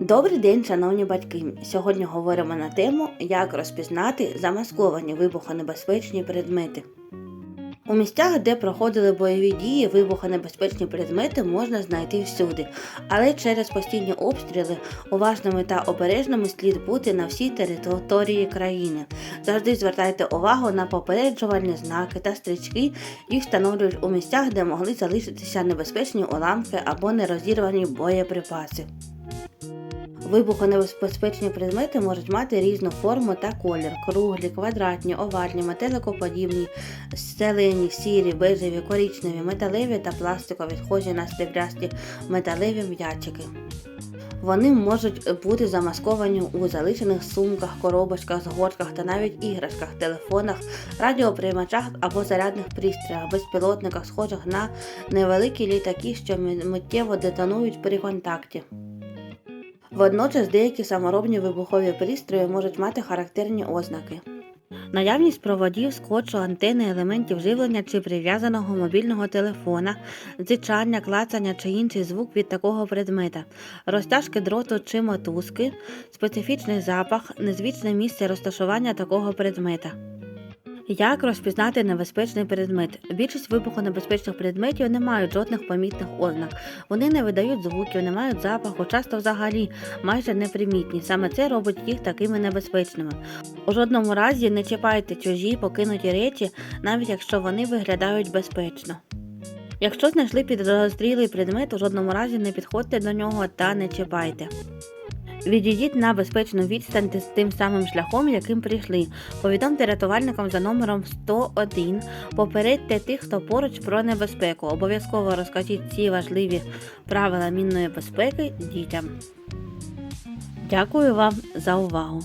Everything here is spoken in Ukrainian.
Добрий день, шановні батьки. Сьогодні говоримо на тему, як розпізнати замасковані вибухонебезпечні предмети. У місцях, де проходили бойові дії, вибухонебезпечні предмети можна знайти всюди, але через постійні обстріли уважними та обережними слід бути на всій території країни. Завжди звертайте увагу на попереджувальні знаки та стрічки, їх встановлюють у місцях, де могли залишитися небезпечні уламки або нерозірвані боєприпаси. Вибухонебезпечні предмети можуть мати різну форму та колір: круглі, квадратні, овальні, метеликоподібні, зелені, сірі, бежеві, коричневі, металеві та пластикові, схожі на стеблясті металеві м'ячики. Вони можуть бути замасковані у залишених сумках, коробочках, згортках та навіть іграшках, телефонах, радіоприймачах або зарядних пристроях, безпілотниках, схожих на невеликі літаки, що миттєво детонують при контакті. Водночас деякі саморобні вибухові пристрої можуть мати характерні ознаки. Наявність проводів, скотчу, антени, елементів живлення чи прив'язаного мобільного телефона, дзичання, клацання чи інший звук від такого предмета, розтяжки дроту чи мотузки, специфічний запах, незвичне місце розташування такого предмета. Як розпізнати небезпечний предмет? Більшість вибухонебезпечних предметів не мають жодних помітних ознак. Вони не видають звуків, не мають запаху, часто взагалі майже непримітні. Саме це робить їх такими небезпечними. У жодному разі не чіпайте чужі покинуті речі, навіть якщо вони виглядають безпечно. Якщо знайшли підозрілий предмет, у жодному разі не підходьте до нього та не чіпайте. Відійдіть на безпечну відстань з тим самим шляхом, яким прийшли. Повідомте рятувальникам за номером 101. Попередьте тих, хто поруч про небезпеку. Обов'язково розкажіть ці важливі правила мінної безпеки дітям. Дякую вам за увагу!